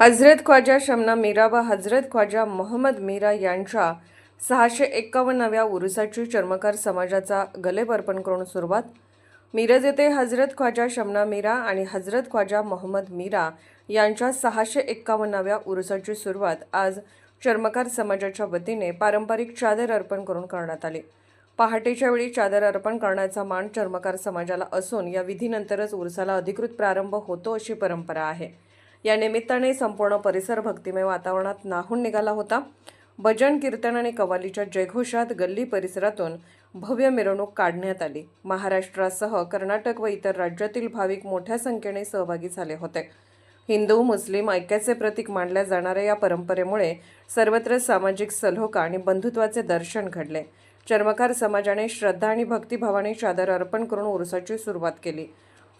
हजरत ख्वाजा शमना मीरा व हजरत ख्वाजा मोहम्मद मीरा यांच्या सहाशे एक्कावन्नव्या उरुसाची चर्मकार समाजाचा गलेब अर्पण करून सुरुवात. मिरज येथे हजरत ख्वाजा शमना मीरा आणि हजरत ख्वाजा मोहम्मद मीरा यांच्या सहाशे एक्कावन्नाव्या उरुसाची सुरुवात आज चर्मकार समाजाच्या वतीने पारंपरिक चादर अर्पण करून करण्यात आली. पहाटेच्या वेळी चादर अर्पण करण्याचा मान चर्मकार समाजाला असून या विधीनंतरच उरसाला अधिकृत प्रारंभ होतो अशी परंपरा आहे. या निमित्ताने संपूर्ण परिसर भक्तिमय वातावरणात नाहून निघाला होता. भजन कीर्तन आणि कवालीच्या जयघोषात गल्ली परिसरातून भव्य मिरवणूक काढण्यात आली. महाराष्ट्रासह कर्नाटक व इतर राज्यातील भाविक मोठ्या संख्येने सहभागी झाले होते. हिंदू मुस्लिम ऐक्याचे प्रतीक मानल्या जाणाऱ्या या परंपरेमुळे सर्वत्र सामाजिक सलोखा आणि बंधुत्वाचे दर्शन घडले. चर्मकार समाजाने श्रद्धा आणि भक्तिभावाने चादर अर्पण करून उरुसाची सुरुवात केली.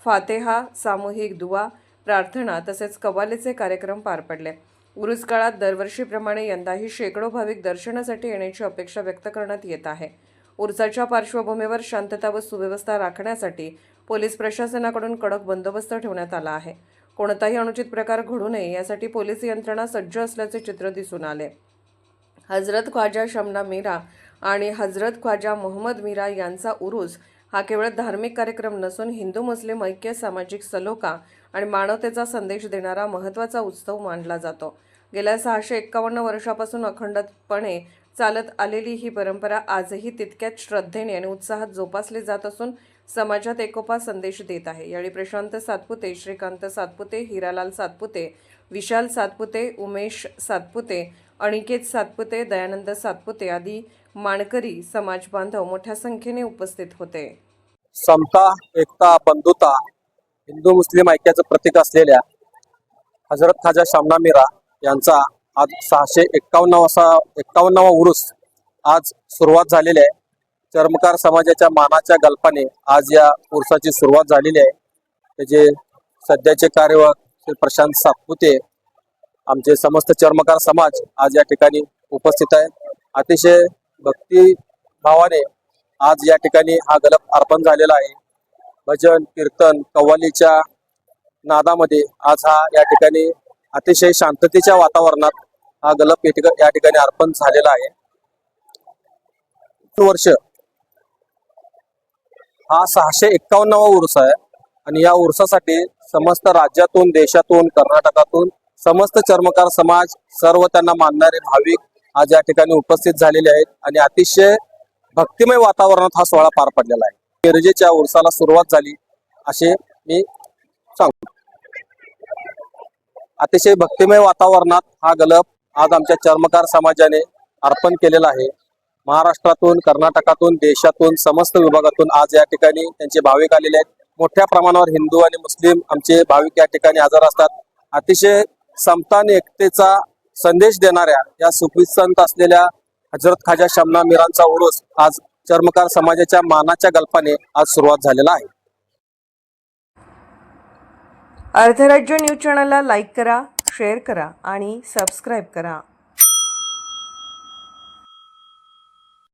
फातेहा सामूहिक दुवा प्रार्थना तसेच कव्वालीचे कार्यक्रम पार पडले. उरुस काळात दरवर्षीप्रमाणे यंदाही शेकडो भाविक दर्शनासाठी येण्याची अपेक्षा व्यक्त करण्यात येत आहे. उरसाच्या पार्श्वभूमीवर शांतता व सुव्यवस्था राखण्यासाठी पोलीस प्रशासनाकडून कडक बंदोबस्त ठेवण्यात आला आहे. कोणताही अनुचित प्रकार घडू नये यासाठी पोलीस यंत्रणा सज्ज असल्याचे चित्र दिसून आले. हजरत ख्वाजा शमना मीरा आणि हजरत ख्वाजा मोहम्मद मीरा यांचा उरूस हा केवळ धार्मिक कार्यक्रम नसून हिंदू मुस्लिम ऐक्य सामाजिक सलोखा आणि मानवतेचा संदेश देणारा महत्त्वाचा उत्सव मानला जातो. गेल्या सहाशे एक्कावन्न वर्षापासून अखंडपणे चालत आलेली ही परंपरा आजही तितक्याच श्रद्धेने आणि उत्साहात जोपासली जात असून समाजात एकोपा संदेश देत आहे. यावेळी प्रशांत सातपुते श्रीकांत सातपुते हिरालाल सातपुते विशाल सातपुते उमेश सातपुते अनिकेत सातपुते दयानंद सातपुते आदी माणकरी समाज बांधव मोठ्या संख्येने उपस्थित होते. समता एकता बंधुता हिंदू मुस्लिम ऐक्याचं प्रतीक असलेल्या हजरत खाजा शामना मीरा यांचा आज सहाशे एक्कावन्न असा एक्कावन्नावा उरूस आज सुरुवात झालेली आहे. चर्मकार समाजाच्या मानाच्या गल्पाने आज या उरसाची सुरुवात झालेली आहे. त्याचे सध्याचे कार्यवाह श्री प्रशांत सातपुते आमचे समस्त चर्मकार समाज आज या ठिकाणी उपस्थित आहे. अतिशय भक्ती भावाने आज या ठिकाणी हा गलप अर्पण झालेला आहे. भजन कीर्तन कव्वालीच्या नादामध्ये आज हा या ठिकाणी अतिशय शांततेच्या वातावरणात हा गलप या ठिकाणी अर्पण झालेला आहे. वर्ष हा सहाशे एक्कावन्नवा उर्स आहे. आणि या उर्सासाठी समस्त राज्यातून देशातून कर्नाटकातून समस्त चर्मकार समाज सर्व त्यांना मानणारे भाविक आज या ठिकाणी उपस्थित झालेले आहेत आणि अतिशय भक्तिमय वातावरणात हा सोहळा पार पडलेला आहे. मिरजेच्या उरसाला सुरुवात झाली असे मी सांगतो अतिशय भक्तिमय वातावरणात हा गलप आज आमच्या चर्मकार समाजाने अर्पण केलेला आहे. महाराष्ट्रातून कर्नाटकातून देशातून समस्त विभागातून आज या ठिकाणी त्यांचे भाविक आलेले आहेत. मोठ्या प्रमाणावर हिंदू आणि मुस्लिम आमचे भाविक या ठिकाणी हजर असतात. अतिशय समतान एकतेचा संदेश देणाऱ्या या सुफिसंत असलेल्या हजरत खाजा शमना मीरांचा उरूस आज चर्मकार समाजाच्या मानाच्या गल्पाने आज सुरुवात झालेला आहे. अर्धराज्य न्यूज चॅनलला लाईक करा शेअर करा आणि सबस्क्राईब करा.